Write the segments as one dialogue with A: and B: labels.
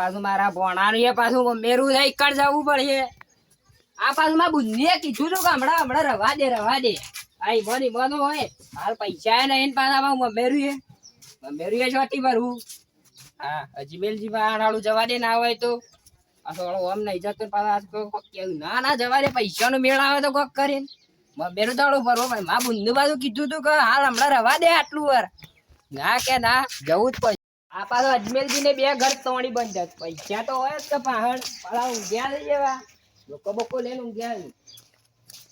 A: પાછું મારા ભોણાનું એ પાછું મેરું થઈ કર જવું પડશે. આ પાછું મારા બુદ્ધિએ કીધું તું કે હમણાં હમણાં રવા દે રવા દે. આ ઈમોન ઈમોન હોય. હાલ પૈસા નહીં પાછા મમેરું એ. મમેરું એ ચોથી ભરવું હા અજમેલજી વાળું જવા દે, ના હોય તો. આ થોડો ઓમ નહીં જતો પાછા ના ના, જવા દે, પૈસાનો મેળ આવે તો કોક કરીને. મમેરું તાળું ભરવો પડે. મા બુંદુ બાજુ કીધું તું કે હાલ હમણાં રવા દે આટલું વાર. ના કે ના, જવું જ પડે આ પાછો અજમેરજી ને બે ઘર તોણી બંધ પૈસા તો હોય જ કે પહાડ પાછા ઊંઘ્યા થઈ જવા લોકો બોકો લઈને ઊંઘ્યા.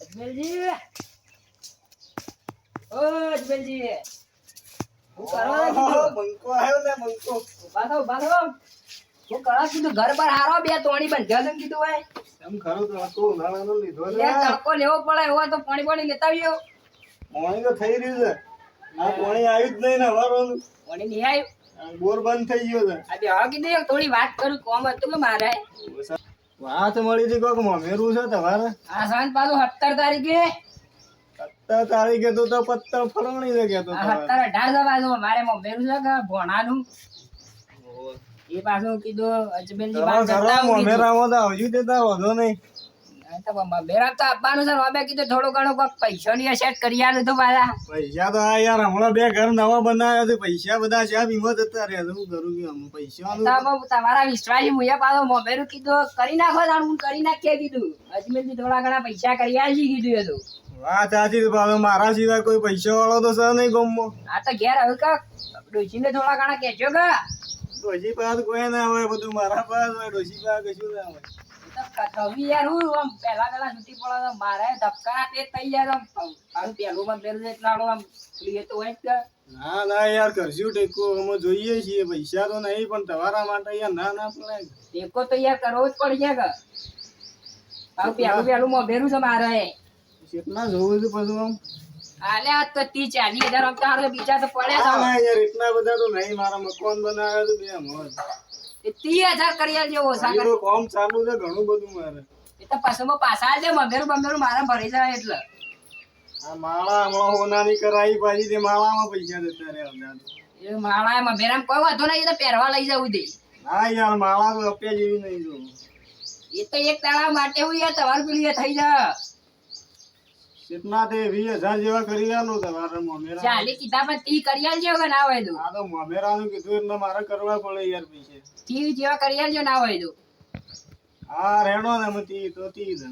A: અજમેરજી. ઓ અજમેરજી. હું કીધું
B: બંકો આવ્યો ને મંકો
A: ઊભા થો ઊભા થો. હું કરવા કીધું ઘર પર હારો બે તોણી બંધ્યા છે કીધું ભાઈ
B: એમ ખરું તો તો ઉનાળાનો લીધો ને
A: તડકો લેવો પડે એવો તો પાણી પાણી લેતા આવ્યો
B: પાણી તો થઈ રહ્યું છે. આ પાણી આવ્યું જ નહીં ને હવારનું.
A: પાણી નહીં આવ્યું
B: બોર બંધ થઈ ગયો છે.
A: આ બે હવે કીધું થોડી વાત કરું કોમ હતું કે મારે.
B: વાત મળી હતી કોક મમેરું છે તમારે?
A: આ સાંજ પાછું સત્તર તારીખે.
B: સત્તર તારીખે તો તો પત્તર ફરણી છે કેતો
A: આ સત્તર અઢાર છે પાછું. મારે મમ્મીનું છે કે ભોણાનું. એ પાછું કીધું અજમેરજી બાર જતા
B: હું
A: કીધું.
B: મમેરામાં તો આવજો તે તાર વાંધો નહીં.
A: તો આપવાનું છે અમે કીધું થોડું ઘણું પૈસા પૈસાની સેટ કરી આલું તો પાછા.
B: પૈસા તો આ યાર હમણાં બે ઘર નવા બનાવ્યા છે પૈસા બધા છે જતા રહ્યા છે. કરું કે પૈસાનું
A: તમારા વિશ્વાસી મુએ પાછો મમ્મીનું કીધું કરી નાખો તાણ હું કરી નાખીએ કીધું. અજમેરજી થોડા ઘણા પૈસા કરી આલજી કીધું એ તો
B: વાત સાચી છે મારા સિવાય કોઈ પૈસા વાળો તો છે નહીં ગમો
A: આ તો ઘેર હવે કાક ડોશીને થોડા ઘણા કહેજો કે.
B: ડોશી પાસે કોઈ ના હોય બધું મારા પાસે હોય ડોશી પાસે કશું ના હોય.
A: એ યાર હું આમ પહેલા પહેલા છૂટી પડે મારે ધક્કા તે થઈ આમ પાછું પહેલું માં પહેલું એટલા આમ પેલી તો હોય જ
B: ના ના યાર કરશું ટેકો. અમે જોઈએ છીએ. પૈસા તો નહીં પણ તમારા માટે યાર ના ના પડે
A: ટેકો તો યાર કરવો જ પડશે કે આવું પહેલું પહેલું મોભેરું છે મારે.
B: કેટલા જોવું છે પછી આમ?
A: આલે આ તો ચાલીસ હજાર આમ તો બીજા તો પડ્યા
B: યાર એટલા બધા તો નહીં. મારા મકાન બનાવ્યા તો બે મોજ.
A: ત્રીસ હજાર કરી આલજો ઓછા
B: હજી
A: કરી.
B: તો કામ ચાલુ છે ઘણું બધું મારે.
A: એ તો પાછું પાછા આવજે મભેરું બમેરું મારે ભરી જાય એટલે.
B: આ માળા હમણાં હોનાની કરાવી પાછી તે માળામાં પૈસા જતા રહ્યા
A: એ માળા મભેરામ કોઈ વાંધો નહીં એ તો પહેરવા લઈ જવું દે
B: ના યાર માળા તો અપ્યા જેવી નહીં જો
A: એ તો એક તાળા માટે હું યાર તમારું પેલી થઈ જાય.
B: કેટલા તે વીસ હજાર જેવા કરી આલો તમારે મમેરા
A: ચાલી કીધા પણ તી કરી આલજો કે ના હોય તો.
B: આ તો મમેરાનું કીધું એટલે મારે કરવા પડે યાર પૈસે
A: તી જેવા કરી આલજો ના હોય તો.
B: હા રેણો ને મતી તો તી જ.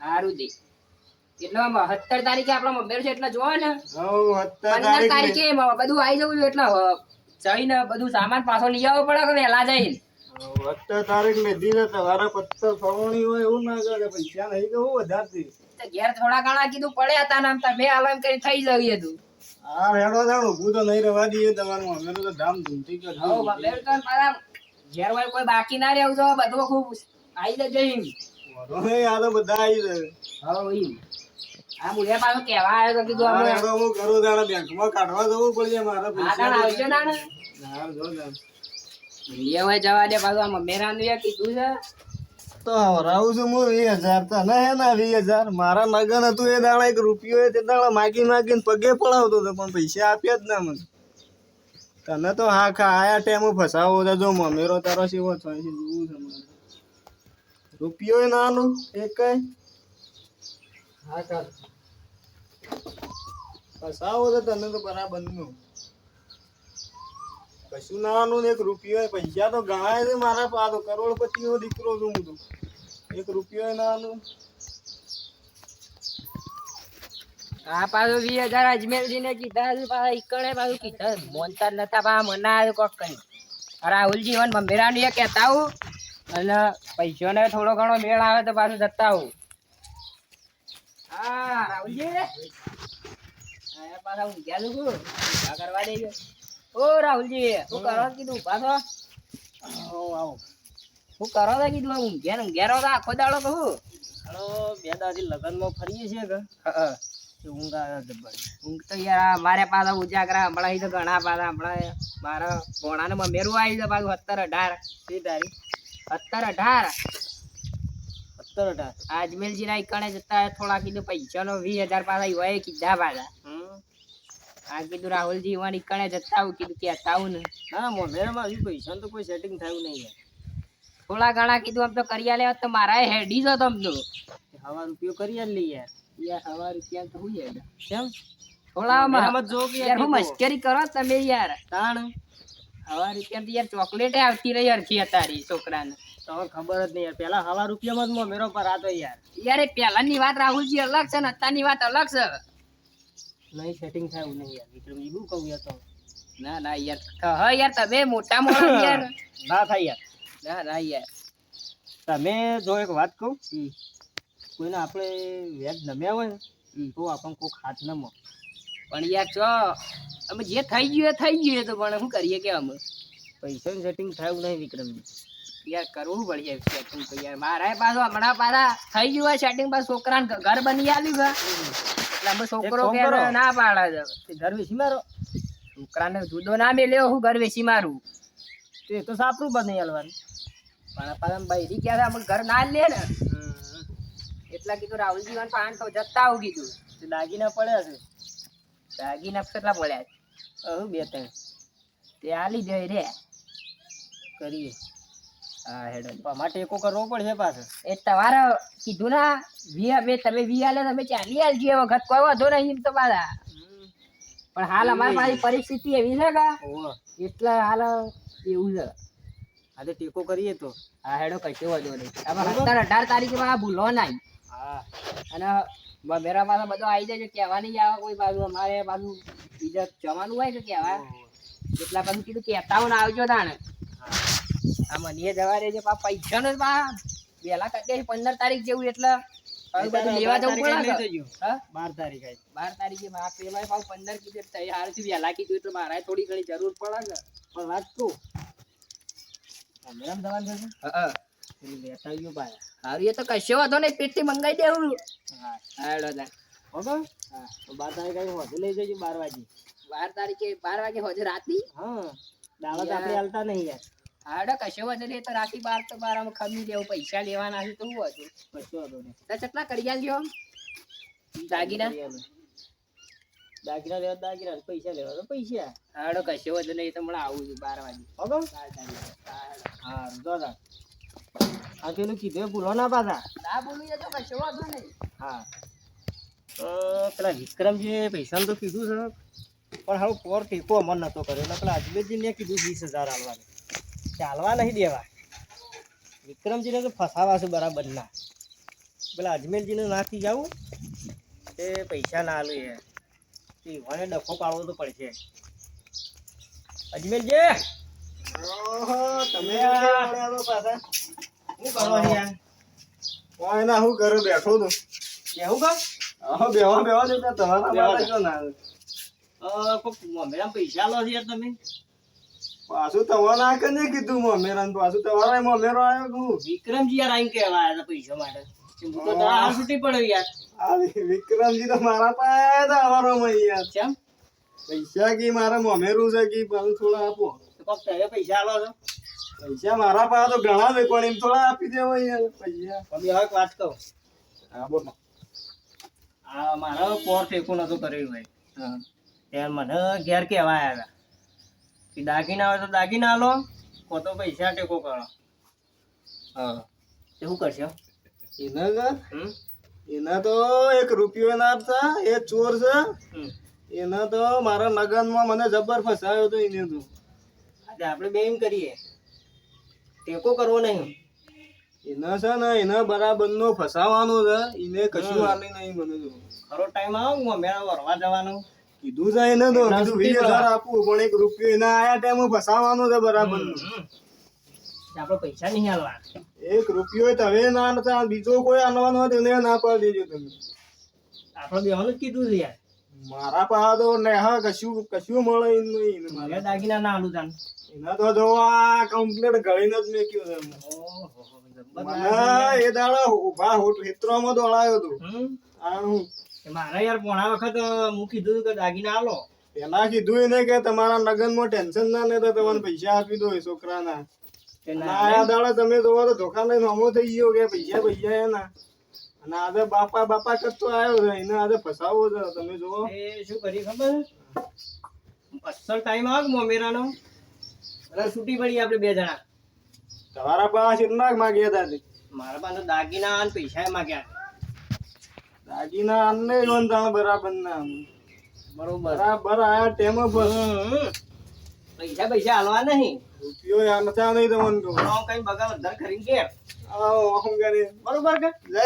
A: સારું દે. એટલે આમ સત્તર તારીખે આપણો મમ્મી છે એટલે જોવો ને.
B: સત્તર
A: પંદર
B: તારીખે.
A: તારીખે મ- બધું આવી જવું એટલે જઈને બધું સામાન પાછો લઈ આવવો પડે કે વેલા જઈને.
B: સત્તર તારીખ લીધી ને તમારે પત્તર ફરવાની હોય એવું ના કરે પૈસા નહીં કે હું વધારતી.
A: તો ઘેર થોડા ઘણા કીધું પડ્યા હતા ને આમ તમે આલમ કરી થઈ જવી હતું
B: હા રેડો જાણ ઊભું તો નહીં રહેવા દઈએ તમારું અમે તો ધામ ધૂમથી
A: હવે
B: કરશું
A: મમ્મી તો પાછા ઘેર હોય કોઈ બાકી ના રહેવું તો બધું ખૂબ આવી જજો એમ.
B: વાંધો નહીં, આ તો બધા આવી જાય.
A: હવે એમ. આ મુએ પાછું કહેવા આવ્યો તો કીધું અમે
B: રેડો હું કરું તારા બેંકમાં કાઢવા જવું પડશે મારે પૈસા
A: આવજો ના ને.
B: હા, જો ને.
A: જવા દે પાછું આ મમ્મીરાનું એ કીધું છે.
B: તો હરાવું છું હું વીસ હજાર તને હે ના વીસ હજાર. મારા લગન હતું એ દાડા એક રૂપિયો તે દાડા માગી માગીને પગે પડાવતો હતો, પણ પૈસા આપ્યા જ ના મને. તને તો હા ખા, આયા ટાઈમ ફસાવો તો જો મમેરો તારો સેવો થાય છે, જોવું છે મારે રૂપિયો નાનું, એક
A: હા ચાલ
B: ફસાવો તો તને તો બરાબરનું. કશું નાનું એક રૂપિયો પૈસા તો ગણાય છે મારા પા કરોડપતિ કરોડપતિનો દીકરો છું હું તો. એક રૂપિયો ના આલું.
A: આ પાછું વીસ હજાર અજમેરજી ને કીધા છે પાછા ઈકણે પાછું કીધા મોનતા નતા પાછા મના કોક કઈ. રાહુલજી કહેતા આવું અને થોડો ઘણો મેળ આવે તો પાછું જતા આવું હા રાહુલજી. પાછા ઊંઘ્યા છું. હું. કરવા દેજો. ઓ રાહુલજી શું કરો? કીધું પાછો
B: આવો આવો.
A: શું કરો તા કીધું? હું ઘેર ઘેરો તો આખો દાડો કહું
B: હાલો બે દાદી લગનમાં ફરીએ છીએ કે. ઊંઘ આવે જબ્બર
A: ઊંઘ તો યાર મારે પાછા ઉજાગરા હમણાં તો ઘણા પાછા હમણાં મારા ભોણાને મમેરું આવી પાછું સત્તર અઢાર.
B: કઈ
A: સત્તર અઢાર?
B: સત્તર અઢાર.
A: આ અજમેરજી ના કણે જતા થોડા કીધું પૈસાનો વીસ હજાર પાછા હોય કીધા પાછા. આ કીધું રાહુલજી વાણી કણે જતા આવું કીધું કહેતા આવું ને.
B: ના મોમેરામાં પૈસાનું તો કોઈ સેટિંગ થયું નહીં યાર.
A: થોડા ઘણા કીધું આમ તો કરી આલે તો મારા હેડી જો તમ તો.
C: હવા રૂપિયો કરી જ લઈએ.
A: યાર હવા રૂપિયા તો હું યાર
C: કેમ?
A: થોડા
C: મહેમત જો કે
A: યાર હું મસ્કરી કરો તમે યાર.
C: તાણ?
A: હવા રૂપિયા તો યાર ચોકલેટ આવતી રહી હરખી તારી છોકરાને.
C: તો ખબર જ નહીં યાર પેલા હવા રૂપિયામાં જ મેરો પર આતો યાર.
A: યાર એ પહેલાની વાત રાહુલજી અલગ છે ને અત્યારની વાત અલગ છે.
C: નહીં સેટિંગ થાય એવું નહીં યાર. વિક્રમજી શું કહું યાર તો.
A: ના ના યાર. હા યાર તમે મોટા મોટા યાર.
C: ના થાય યાર.
A: ના ના યાર.
C: તમે જો એક વાત કહું કોઈને આપણે વ્યાજ નમ્યા હોય ને તો આપણને કોઈક હાથ નમો.
A: પણ યાર ચો અમે જે થઈ ગયું એ થઈ ગયું તો પણ શું કરીએ કે અમે?
C: પૈસાનું સેટિંગ થયું નહીં વિક્રમ
A: યાર કરવું પડશે સેટિંગ તો યાર. મારા પાછો હમણાં પાછા થઈ ગયું હોય સેટિંગ પાછું છોકરાને ઘર બની આવ્યું છે. એટલે અમે છોકરો કે ના પાડે છે.
C: ઘર વેચી મારો.
A: છોકરાને જુદો ના મેલ્યો હું ઘર વેચી મારું.
C: તે તો સાપરું બની હાલવાનું
A: પણ પાછા બૈરી ગયા અમે ઘર ના લે ને. એટલા કીધું રાહુલજી વાન પાન તો જતા આવું કીધું.
C: દાગીના પડ્યા છે.
A: દાગીના કેટલા પડ્યા છે?
C: હું બે ત્રણ.
A: તે આલી દે રે.
C: કરીએ.
A: હા હેડો.
C: પણ અમારે ટેકો કરવો પડશે પાછો.
A: એ તમારે કીધું ના વી અમે તમે વી આલે તમે ચાલી આલજો એ વખત કોઈ વાંધો નહીં એમ તો પાછા. પણ હાલ અમારી પરિસ્થિતિ એવી છે કે એટલે હાલ એવું છે.
C: આજે ટેકો કરીએ તો
A: હા હેડો કશો વાંધો નહીં. હવે સત્તર અઢાર તારીખે આ ભૂલો નહીં.
C: હા.
A: અને મેરા પાસે બધો આવી જાય કહેવા નહીં આવે કોઈ બાજુ. અમારે બાજુ બીજા જવાનું હોય તો કહેવા. એટલા બધું કીધું કહેતા ના આવજો તાણે. આ મને જવા રહેજો પા પૈસા નો પા વહેલા કટે પંદર તારીખ જેવું એટલે હવે બધું લેવા જવું પડે
C: બાર તારીખ આવી
A: બાર તારીખે મારા પેલા પંદર કીધું એટલે તઈ વહેલા કીધું એટલે મારે થોડી ઘણી જરૂર પડે
C: પણ વાત કહું છે
A: હા.
C: લેતા આવ્યો
A: હારું એ તો કશો વાંધો નહીં પેટથી મંગાઈ દેવું.
C: હા
A: હાડો તાણ.
C: ઓકે હા તો. બાર તારીખ હોજે લઈ જજો બાર વાગે.
A: બાર તારીખે બાર વાગે હોજે રાતી
C: હા. દાવત આપણે હાલતા નહીં યાર.
A: હાડો કશો વાંધો નહીં તો રાતી બાર તો બાર અમે ખમી દેવું પૈસા લેવાના છે તો શું હતું
C: કશો વાંધો નહીં.
A: કેટલા કરી આલજો દાગીના
C: દાગીના લેવા દાગીના ને પૈસા લેવા તો પૈસા.
A: હાડો કશે વાંધો નહીં તો મને આવું છું બાર વાગે.
C: ઓકે હા જો તા આ પેલું કીધું ભૂલો ના પાછા
A: ના બોલું તો કશો વાંધો નહીં.
C: હા. તો પેલા વિક્રમજીએ પૈસાનું તો કીધું છે પણ હવે પોર ટેકો અમર નતો કર્યો. એટલે પેલા અજમેરજીને કીધું વીસ હજાર હાલવાનું ચાલવા નહીં દેવા. વિક્રમજીને તો ફસાવા છે બરાબર ના પેલા અજમેરજીને નાખી જાવું એ પૈસા ના હાલું એ તે મને ડખો પાડવો તો પડશે. અજમેરજી
B: તમે
C: હું કરવાનું યાર?
B: ના હું કરું બેઠો તું
C: કેવું કા?
B: હા બેવા બેવા દેતા તમારા માટે જો ના
C: અ, પૈસા લો છે યાર તમે.
B: પાછું તમારા કને કીધું મમ્મી પાછું તમારા મમેરો આવ્યો કે હું?
C: વિક્રમજી યાર આઈને કહેવા આવ્યા પૈસા માટે. હું તો છૂટી પડ્યો યાર.
B: આ વિક્રમજી તો મારા પાસે તો હતા અમારોમાં યાર.
C: કેમ?
B: પૈસા કી મારા મમેરું છે કી પણ થોડા આપો.
C: ફક્ત કોક પૈસા આલો છો.
B: પૈસા મારા પાસે તો ઘણા છે પણ એમ થોડા આપી દેવા યાર પૈસા.
C: હવે હવે વાત કહું.
B: હા બોલો.
C: આ મારો પોર ટેકો નતો કર્યો ભાઈ.
B: હા.
C: ત્યારે મને ઘેર કહેવા આવ્યા. કે દાગીના આવે તો દાગીના આલો કો તો પૈસા ટેકો કરો. હા. એવું કરશો?
B: એના એના તો એક રૂપિયો ના આપતા એ ચોર છે. એના તો મારા લગનમાં મને જબર ફસાયો તો એને તો.
C: આજે આપણે બે એમ કરીએ. ટેકો કરવો નહીં.
B: એના છે ને એના બરાબર નો ફસાવાનો છે. એને કશું હાલી નહીં મને તો.
C: ખરો ટાઈમ આવો હું મેળા વરવા જવાનું.
B: કીધું છે એને તો કીધું વીસ હજાર. આપવું પણ એક રૂપિયો એના આયા ટાઈમે ફસાવાનો છે બરાબર.
C: આપણે પૈસા નહીં હાલવા.
B: એક રૂપિયો તમે ના નતા બીજો કોઈ આનવાનો હોય તો એને ના પાડી દેજો તમે.
C: આપણે બેવાનું જ કીધું છે યાર.
B: મારા પાસે તો ને હા કશું કશું મળે નહીં.
C: મારે દાગીના ના આલું તાન.
B: એના તો જો આ કમ્પ્લેટ ગળીને જ મેક્યું છે. મને એ દાડા ઊભા હોટ હિત્રોમાં દોડાયો
C: તો
B: આ હું.
C: મારા યાર પોણા વખત હું કીધું કે દાગીના આલો.
B: પેલા કીધું એને કે તમારા લગ્નમાં ટેન્શન ના લેતા તમને પૈસા આપી દો છોકરાના.
C: કે ના.
B: આયા દાડા તમે જોવો તો ધોકા લઈને હમો થઈ ગયો કે પૈસા પૈસા એના. અને આજે બાપા બાપા કરતો આવ્યો છે એને આજે ફસાવો છે તમે જોવો.
C: એ શું કરી ખબર? અસલ ટાઈમ આવે મોમેરાનો? એટલે છૂટી પડી આપણે બે જણા.
B: તમારા પાસે કેટલાક માગ્યા હતા?
C: મારા પાસે દાગીના અને પૈસા માગ્યા.
B: દાગીના આને વંદાણ બરાબર ના
C: બરોબર.
B: બરાબર આયા ટેમ પર.
C: પૈસા પૈસા હાલવા નહીં.
B: રૂપિયો યાર નતા નહીં તમને તો.
C: હું કઈ બગાડ કરીને
B: આવો
C: બરોબર કે?
B: જય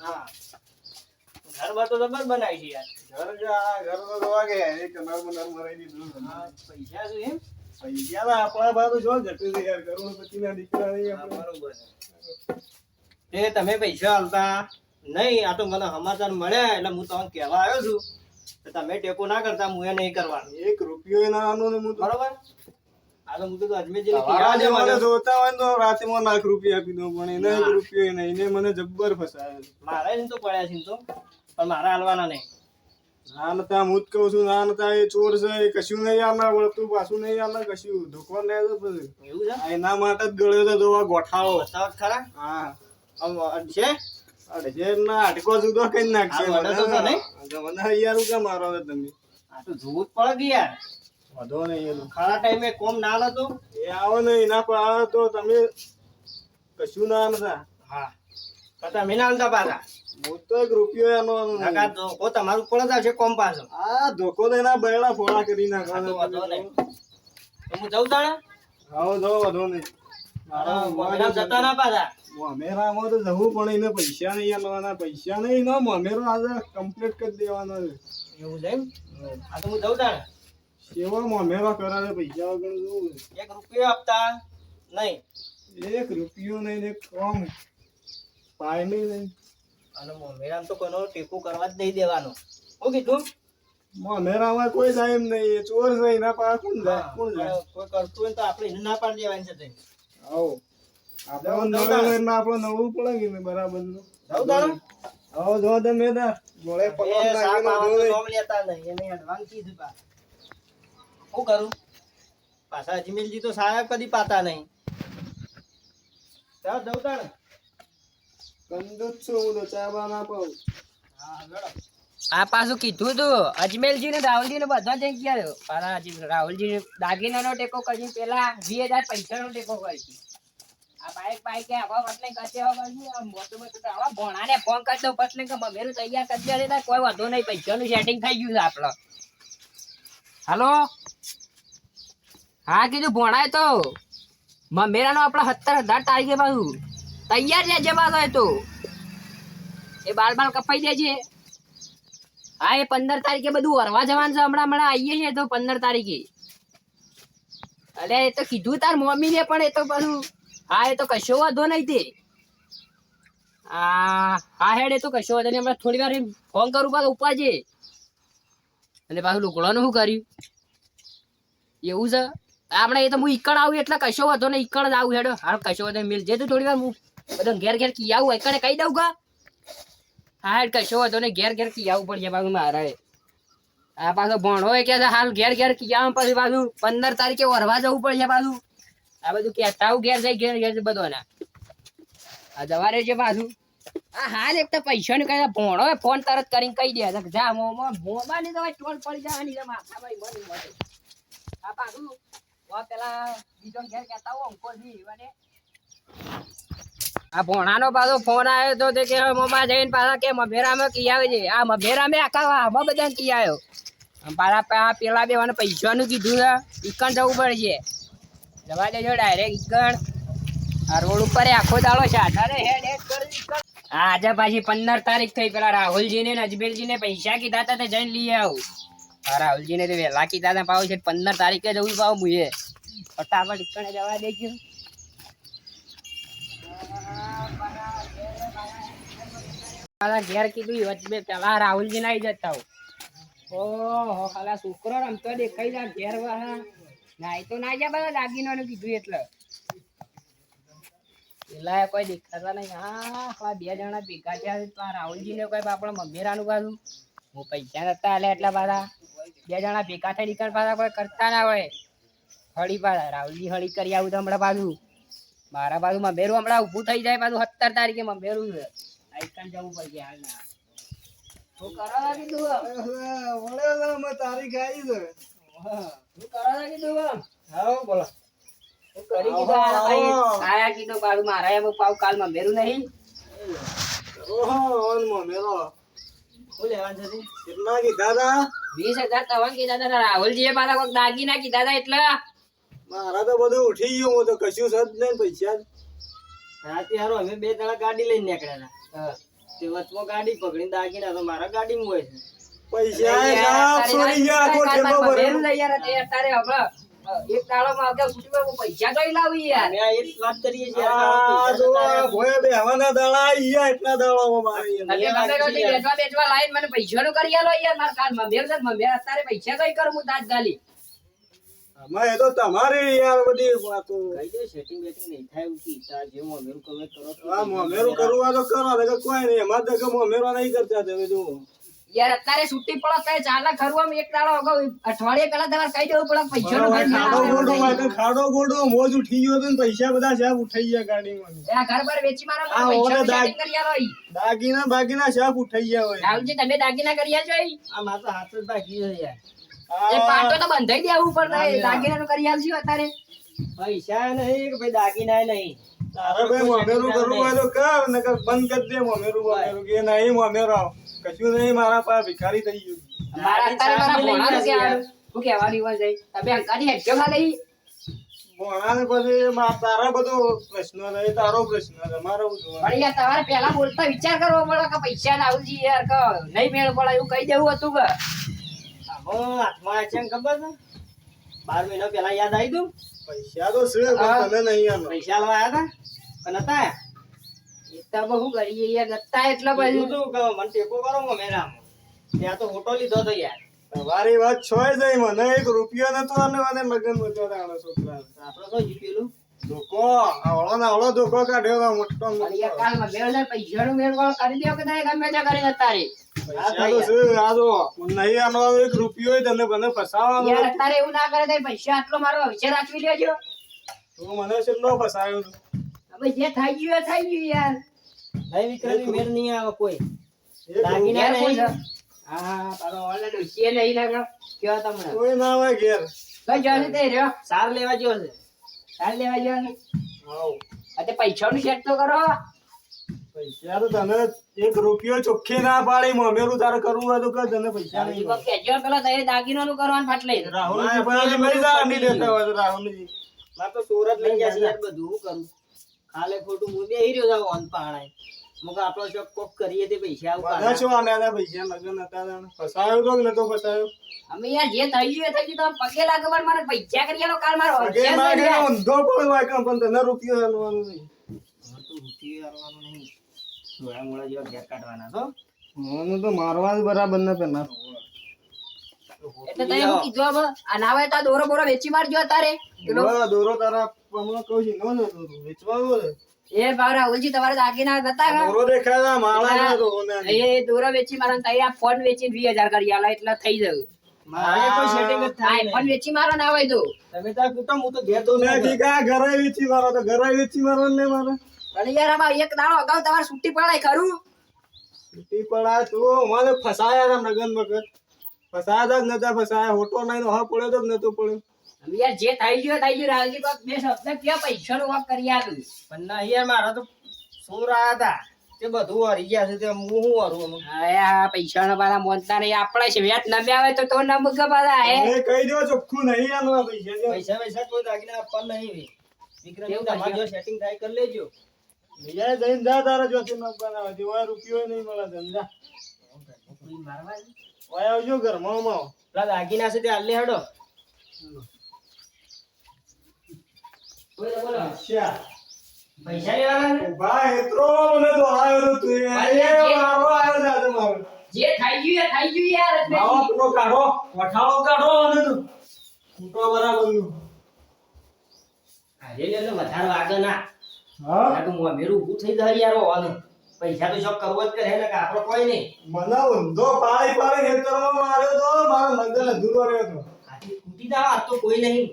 C: હા. ઘર બાર તો જબર બનાવી છે યાર.
B: ઘર જા ઘર તો જોવા ગયા એક નર નર મરાઈ દીધું
C: હા, પૈસા શું એમ?
B: પૈસા આપણા બાજુ જો છે યાર કરોડપતિ ના દીકરા નહીં
C: હા, બરોબર તે તમે પૈસા હાલતા નહીં આ તો મને સમાચાર મળ્યા એટલે હું તમને કહેવા આવ્યો છું. તમે ટેકો ના કરતા હું એ નહીં કરવાનું.
B: એક રૂપિયો ય ના આનો હું
C: બરોબર? આ તો હું તો અજમેર
B: તમારા
C: કીધા છે મને.
B: જોતા હોય તો રાતે માં લાખ રૂપિયા આપી દઉં પણ એને એક રૂપિયો નહીં એને મને જબ્બર ફસાયો.
C: મારા એમ તો પડ્યા છે તો પણ મારા હાલવાના નહીં.
B: ના નતા હું જ કહું છું ના નતા એ ચોર છે એ કશું નહીં આના વળતું પાછું નહીં આના કશું ધોકવા લે તો પછી.
C: એવું છે?
B: એના માટે જ ગળ્યો તો જોવા
C: તો ખરા?
B: હા.
C: છે?
B: ના અટકો જુદો કઈ નાખશે. યાર હું મારો હવે તમે.
C: આ તો જોવું જ પડે કે યાર.
B: વધો નહીં
C: ખરા ટાઈમે કોમ ના લો
B: એ આવો નહીં એના પણ આવે તો તમે કશું ના નતા
C: હા. તો તમે ના હાલતા પાછા.
B: હું તો એક રૂપિયો એનો
C: નકા ધોકો તમારું પણ જ આવશે કોમ પાછો.
B: આ ધોકો તો એના બૈડા ફોડા કરી
C: આ તો નહીં. હું જઉં તાણે?
B: આવો જો વધો નહીં.
C: મારા જતા ના પાછા.
B: મમેરામાં તો જવું પણ એને પૈસા નહીં આલવાના પૈસા નહીં ન મમેરો આજે કમ્પ્લીટ કરી દેવાનો
C: એવું એમ? આ તો હું જઉં તાણે
B: કેવો મમેરો કરાવે પૈસા વગર જોવું
C: એક રૂપિયો આપતા નહીં.
B: એક રૂપિયો નહીં ને કોમ પાય નહીં નહીં
C: અને મોમેરામ તો કોઈનો ટેકો કરવા જ નહીં દેવાનો. હું કીધું?
B: મમેરામાં કોઈ જાય એમ નહીં ચોર છે એના પાસે કોણ જાય કોણ જાય?
C: કોઈ કરતું હોય ને તો આપણે એને ના પાડી દેવાની છે.
B: આવો. આપણે
C: જાઓ,
B: નવે
C: જાઓ.
B: લઈને આપણે નવું પડે કે
C: બરાબરનું
B: આવો જો તમે તાર જોડે પકડ
C: સાપ
B: નાખીને
C: આવા તો
B: જોડે.
C: નામ લેતા નહીં એને advance કીધું પા. શું કરું? પાછા અજમેરજી તો સાહેબ કદી પાતા નહીં. ચાલ જઉં તાણે.
B: છું હું તો ચા બા ના પાઉં.
A: આ પાછું કીધું તું અજમેરજી ને રાહુલજી ને બધા જઈ ગયા. પાછા રાહુલજી દાગીના નો ટેકો કરી પેલા વીસ હજાર પૈસા નો ટેકો કરી બાઈક તૈયાર કરી દે કોઈ નહીં હા, કીધું ભોણાય તો. હજાર તારીખે પાછું. તૈયાર એ તો. એ બાલ બાલ કપાઈ દેજે. હા, એ પંદર તારીખે બધું વરવા જવાનું છે હમણાં હમણાં આવીએ છીએ તો પંદર તારીખે. અરે, એ તો કીધું તાર મમ્મી ને પણ, એ તો પાછું હા, એ તો કશો વાંધો નહીં તે. હા હેડ એ તો કશો વાંધો નહીં, હમણાં થોડી વાર ફોન કરું પાછું ઉપાજે અને પાછું લુકડાનું શું કર્યું? એવું છે? આપણે એ તો હું ઈકડ આવું એટલે કશો વાંધો નહીં ઈકડ જ આવું હેડો. હાલ કશો વાંધો મિલ. જે તું થોડી વાર હું બધા ઘેર ઘેર કી આવું એકડે કહી દઉં કા? હા, હેડ, કશો વાંધો નહીં, ઘેર ઘેર કી આવું પડશે પાછું મારે. આ પાછો ભણો કે હાલ ઘેર ઘેર કી આવું પછી પાછું પંદર તારીખે વરવા જવું પડશે પાછું. આ બધું કહેતા હું ઘેર જઈ ઘેર ઘેર બધોના. આ જવા રહેજે પાછું. આ હાલ એક તો પૈસાનું કઈ ભણો ફોન તરત કરીને કહી દે. જા મોમાં મોમાં તો ટોલ પડી જવાની છે માથા ભાઈ મળી મળે આ પાછું પેલા બીજો ઘેર કહેતા હો અંકોજી મને આ ભોણાનો પાછો ફોન આવ્યો તો તે જઈને કે, મભેરામાં કી છે? આ મભેરામાં આખા આમાં બધા કી આવ્યો. પાછા પેલા બે મને પૈસાનું કીધું છે, ઈકણ જવું પડશે. જવા દેજો ડાયરેક્ટ ગણ. આ રોડ ઉપર આખો દાડો સાધારે હેડ હેડ કરી આજે પાછી પંદર તારીખ થઈ. પેલા રાહુલજી ને અજમેરજી ને પૈસા કીધા હતા તે જઈને લઈ આવું. હા રાહુલજી ને તો વહેલા કીધા હતા પાવું છે પંદર તારીખે જવું પાવું મુએ. ફટાફટ ઈકણે જવા દેજો. મારા ઘેર કીધું અજમેર પેલા રાહુલજી ના આવી જતા ઓહો, ખાલા છોકરો રમતો દેખાઈ જાય ઘેર વાળા. નાઈ તો ના જાય બધા દાગીનાનું કીધું એટલે. પેલા કોઈ દેખાતા નહીં. હા બે જણા ભેગા થયા તો આ રાહુલજી ને કોઈ આપણા મમેરાનું પાછું હું પૈસા નતા આલે એટલા પાછા. બે જણા ભેગા થઈ નીકળ પાછા કોઈ કરતા ના હોય. હળી પાછા રાહુલજી હળી કરી આવું તો હમણાં પાછું. મારા બાજુ મમેરું હમણાં ઊભું થઈ જાય પાછું સત્તર તારીખે મમેરું છે. આઈકન જવું પડશે હાલ ના.
B: તારીખ આવી છે.
A: દાગીના કીધા હતા એટલે
B: મારા તો બધું ઉઠી ગયું હું તો કશું સદ નહીં પૈસા.
C: રાતે હારો અમે બે દાડા ગાડી લઈને નીકળ્યા હતા તે વચમાં ગાડી પકડીને દાગીના તો મારા ગાડીમાં હોય છે
B: પૈસા સાફ ગયા.
A: એક છૂટી પૈસા કઈ લાવી યાર?
C: અમે આ વાત કરીએ છીએ
B: આ જો આ બેહવાના દાડા આઈ એટલા દાડામાં મારે અહીંયા.
A: ગમે તો બેઠવા બેઠવા લાઈન મને પૈસાનું કરી આલો યાર મારા કાન મમેર છે મમેર અત્યારે પૈસા કઈ કરું હું દાંત ગાલી
B: આમાં એ તો તમારી યાર બધી વાતો.
C: કહી દો સેટિંગ બેટિંગ નહીં થાય એવું કી જે મોમેરું તમે કરો
B: આ કરવું તો કરો નકર કોઈ નહીં અમારે તો મોમેરો નહીં કરતા તમે જો
A: યાર અત્યારે છૂટી પડો તો ચાલે ખરું આમ એક દાડો અગાઉ. અઠવાડિયે પેલા તમારે કહી દેવું પડે ઘર
B: ખાડો ગોડો
A: ના
B: મોજ ઉઠી ગયો તો પૈસા બધા સાહેબ ઉઠાઈ ગયા ગાડીમાં
A: આ ઘર પર વેચી મારો પૈસા કરી આલો
B: દાગીના બાગીના સાહેબ ઉઠાઈ ગયા હોય.
A: રાહુલજી તમે દાગીના કરી આવજો
C: આ મારા હાથ જ બાકી છે યાર.
A: એ પાટો તો બંધાઈ દેવું પડે દાગીનાનું કરી આલજો અત્યારે.
C: પૈસા નહીં કે ભાઈ દાગીના નહીં.
B: તારે ભાઈ મોમેરું કરવું હોય તો કર નકર બંધ કરી દે મોમેરું મોમેરું. કે નહીં મોમેરો કશું નહીં મારા પર ભિખારી થઈ ગયું.
A: મારા અત્યારે મારા
C: મોણા
A: નથી
C: જશે હું
A: કહેવાનું. દિવસ જઈ છે? તમે અંકાની હેઠો ખાલી
B: ભોણાને પછી તારા બધો પ્રશ્ન નહીં તારો પ્રશ્ન છે મારો
A: પણ યાર તમારે પહેલા બોલતા વિચાર કરવો પડે કે પૈસા રાહુલજી યાર કે નહીં મેળ પડે એવું કહી દેવું હતું કે.
C: હાથમાં છે ને ખબર છે? બાર મહિના પહેલા યાદ આવી તું
B: પૈસા તો છે પણ તને નહીં
C: પૈસા લેવા આવ્યા હતા? પણ હતા
A: એ શું કરીએ? યાર નતા એટલે પછી
C: કીધું તું મને ટેકો કરો મોમેરામાં ત્યાં તો ફોટો લીધો તો યાર.
B: તમારી વાત છોય જાય મને એક રૂપિયો નતો અને મને લગન હતો તારા છોકરા.
C: આપડે તો જીતેલું
B: ધોકો આવડો ને આવડો ધોકો કાઢ્યો તો મોટો ને
A: પણ યાર
B: મોટો.
A: કાલમાં બે હજાર પૈસાનું મેળ કરી દો કે નહીં ગમે ત્યાં કરીને અત્યારે
B: પૈસા તો છે આ જો નહીં આનો એક રૂપિયો તને મને ફસાવાનો
A: અત્યારે એવું ના કરે પૈસા આટલો મારો વિચાર રાખવી લેજો.
B: તું મને કેટલો ફસાયો
A: હવે જે થઈ ગયું એ થઈ ગયું યાર.
C: નહીં વિક્રમી મેળ નહીં આવે કોઈ.
B: એક
C: દાગીના નહીં.
A: હા હા તારો ઓનલાઈન ડોસીએ નહીં લાગ્યો કયો તમને?
B: કોઈ ના હોય ઘેર.
A: કઈ જવાનું તે રહ્યો
C: સાર લેવા જેવો છે.
A: ચાલ લેવા જવાનું
B: હાઉ.
A: આ પૈસાનું સેટ તો કરો.
B: પૈસા તો તને એક રૂપિયો ચોખ્ખી ના પાડી મમેરું તારે કરવું હોય તો કર તને પૈસા નહીં
A: કેજો પેલા તારે દાગીનાનું કરવાનું ફાટલે.
B: રાહુલ લઈ જા નહીં દેતા હોય તો રાહુલજી.
C: મારે તો સુરત લઈ ગયા છે બધું કરું. ખાલે ખોટું હું બે રહ્યો જાવ ઓન પાણાય. મુક આપણો ચોક કોક કરીએ તે પૈસા આવું
B: બધા. છો આને આને પૈસા લગન હતા. ફસાયો તો કે નતો ફસાયો?
A: અમે યાર જે થઈ ગયું એ થઈ ગયું. તો પગે લાગે મારે પૈસા કરી આલો કાલ મારો
B: પગે
A: આલો.
B: ઊંધો પણ હોય કાં પણ તને રૂપિયો આલવાનો નહીં.
C: તો રૂપિયો આલવાનો નહીં. ધોળા મોળા જેવા ઘેર કાઢવાના તો.
B: મને તો મારવા જ બરાબર ન પેલા
A: એટલે તને હું કીધું હવે આ ના હોય તો દોરો બોરો વેચી મારજો તારે
B: દોરો તારા હમણાં કહું છું નો તું. વેચવાનો
A: એ ભાવ રાહુલજી તમારે દાગીના નતા
B: આ દોરો દેખાય માળા ના.
A: એ દોરો વેચી મારો તઈ આ ફોન વેચી વીસ કરી આલા એટલે થઈ જવું
C: મારે કોઈ સેટિંગ જ થાય
A: ફોન વેચી મારો ના હોય તો.
C: તમે તાર કુટુંબ હું તો ઘેર દઉં
B: મેં કીધું ઘરે વેચી મારો તો ઘરે વેચી મારો ને મારે.
A: પણ યાર આમાં એક દાડો અગાઉ તમારે છૂટી પડાય ખરું?
B: છૂટી પડાય તો મને ફસાયા નગન વખત ફસાયા જ કે નતા ફસાયા હોટો નહીં તો હા પડ્યો તો કે નતો પડ્યો.
A: યાર જે થઈ ગયો થઈ ગયો રાહુલજી બાપ બે સપને ક્યાં પૈસા નું વાપ કરી આલું
C: પણ ના યાર મારા તો સોર આયા હતા. તે બધું હરી ગયા છે તે હું શું હરું આમાં?
A: પૈસા ના પાછા મોનતા નહીં આપણે છે. વેત નમે આવે તો તો નમ પાછા હે?
B: કહી દો ચોખ્ખું નહીં આલવા પૈસા
C: પૈસા પૈસા કોઈ દાગીના આપવા નહીં વિક્રમ
A: એવું
C: તમારે જો સેટિંગ થાય કરી લેજો.
B: બીજા જઈને જા તારા જોતી ન બનાવે જેવા રૂપિયો નહીં મળે ધંધા. જા ઓય આવજો ઘર આવો.
C: પેલા દાગીના છે તે હાલ લે હેડો.
A: બોલો બોલો.
B: અચ્છા.
A: પૈસા લેવાના
B: ભાઈ એટલો મને તો આવ્યો તો તું. એ
A: ભાઈ,
B: એ
A: જે-
B: મારો આવ્યો છે મારો.
A: જે થઈ ગયું એ થઈ ગયું યાર એટલે.
B: માવો પેલો કાઢો વઠાળો કાઢો અને તો. બરાબરનું.
C: આજે લે લે વધારે વાગે ના.
B: હા?
C: તો મોમેરું ઊભું થઈ જાય યાર હોવાનું. પૈસા તો શોખ કરવો જ કરે ને કે આપણો કોઈ નહીં.
B: મને ઊંધો પાડી પાડી ખેતરમાં માર્યો તો મારો મંગલ અધૂરો રહ્યો તો.
C: આથી તૂટી દા આ તો કોઈ નહીં.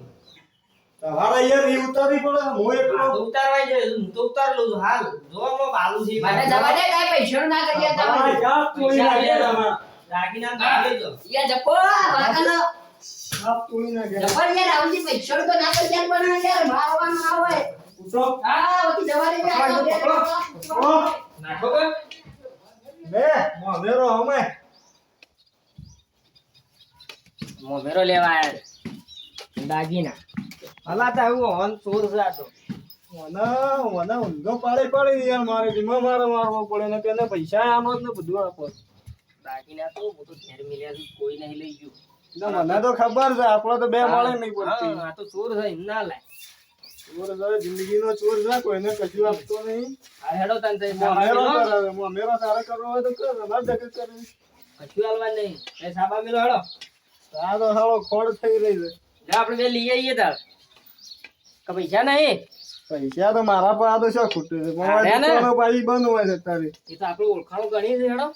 B: તમારે અહીંયા રી ઉતારવી પડે હું એકલો
C: ઉતારવાય છે હું તો ઉતાર લઉં છું. હાલ જો આમાં બાલું છે.
A: મને જવા દે કાંઈ પૈસાનું ના કરીએ
B: તમારે જાત કોઈ
C: પૈસા
B: લાગે
C: લે.
B: તમારે?
C: દાગીના કાઢી લેજો
A: યા જપો વાકાનો.
B: સાપ તોડી ના
A: ગયા જપર યાર રાહુલજી પૈસા તો ના કરી યાર પણ યાર મારવાનું ના હોય.
B: ઉઠો.
A: હા ઓછી જવા દે યાર.
B: પકડો, પકડો.
A: નાખો કે?
B: બે મોમેરો અમે
A: મોમેરો લેવા આવ્યા દાગીના
C: હલાતા હું હન ચોર છે આ
B: મને મને ઊંધો પાડે પાડી યાર મારે. જીમો મારે મારવો પડે ને તેને પૈસા આમ જ ને બધું આપો.
A: દાગીના તો બધું ઘેર મિલ્યા કોઈ નહીં લઈ ગયું.
B: મને તો ખબર છે આપણે તો બે મળે નહીં પડતી.
A: આ તો ચોર છે ના લાય.
B: ચોર છે જિંદગીનો ચોર છે કોઈને કશું આપતો નહીં.
A: આ હેડો તને તઈ
B: મોમેરો
A: મોમેરો
B: કરે મોમેરો તારે કરવો હોય તો કર અમારે ધકે કરે
A: કશું હાલવા નહીં. એ સાબા મેલો હેડો.
B: આ તો ખોડ થઈ રહી છે.
A: જા આપણે બે લઈ આવીએ તાર. કે પૈસા નહીં?
B: પૈસા તો મારા પર આ તો શું ખૂટે છે. પાછી બંધ હોય છે તારી
A: એ તો આપડે ઓળખાણ ગણી છે હેડો.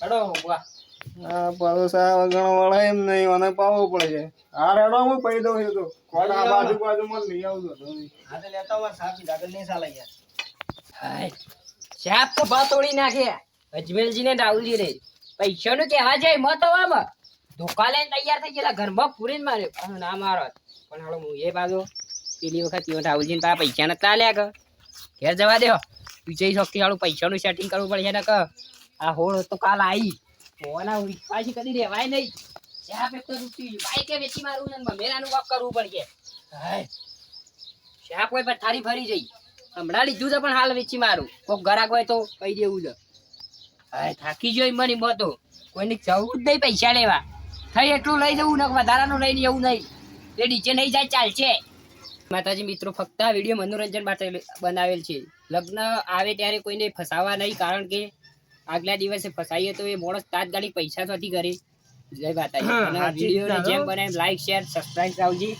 A: હેડો વાહ
B: આ પરોસા વગણ વાળા એમ નહીં મને પાવવો પડે છે. આ રેડો હું પૈ દઉં છું તો. ખોડ આ બાજુ બાજુમાં લઈ આવજો તમે.
A: લેતા હોય સાપી દાગલ નહીં ચાલે યાર. હાય. સાપ તો બા તોડી નાખે. અજમેરજી ને રાહુલજી ને પૈસા નું કહેવા જાય મત હવામાં ધોકા લઈને તૈયાર થઈ ગયેલા ઘરમાં પૂરીને માર્યો પણ ના મારો. પણ હાલો હું એ બાજુ પેલી વખત ઈવન રાહુલજી ને પૈસા નતા લ્યા કે? ઘેર જવા દો. વિજય શક્તિ વાળું પૈસાનું સેટિંગ કરવું પડશે ને કે આ હોળ તો કાલ આવી હોવાના પાછી કદી રહેવાય નહીં. સાપ એક તો તૂટી ગયું. વેચી મારું ને મેરાનું વાપ કરવું પડશે. શાક કોઈ પણ થારી ફરી જઈ. હમણાં લીધું છે પણ હાલ વેચી મારું. કોક ગરાક હોય તો કહી દેવું છે. હાય, થાકી જોઈ મને મોતો. કોઈને જવું જ નહીં પૈસા લેવા. થઈ એટલું લઈ જવું ને, વધારાનું લઈને એવું નહીં. તે નીચે નહીં જાય, ચાલશે. માતાજી મિત્રો, ફક્ત આ વીડિયો મનોરંજન માટે બનાવેલ છે. લગ્ન આવે ત્યારે કોઈને ફસાવા નહીં, કારણ કે આગલા દિવસે ફસાઈએ તો એ માણસ તાત્કાલિક પૈસા નથી કરે. જય માતાજી.
C: વીડિયો
A: જેમ બને લાઈક શેર સબસ્ક્રાઇબ રાવજી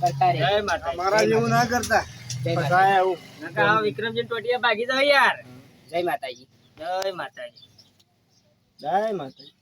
A: કરતા રહે.
C: જય માતા
B: મારા જેવું ના કરતા.
A: માતાજી.
B: ફસાયા એવું.
A: નકા આ વિક્રમજી ટોટિયા ભાગી જાવ યાર. જય માતાજી. જય માતાજી.
B: જય માતા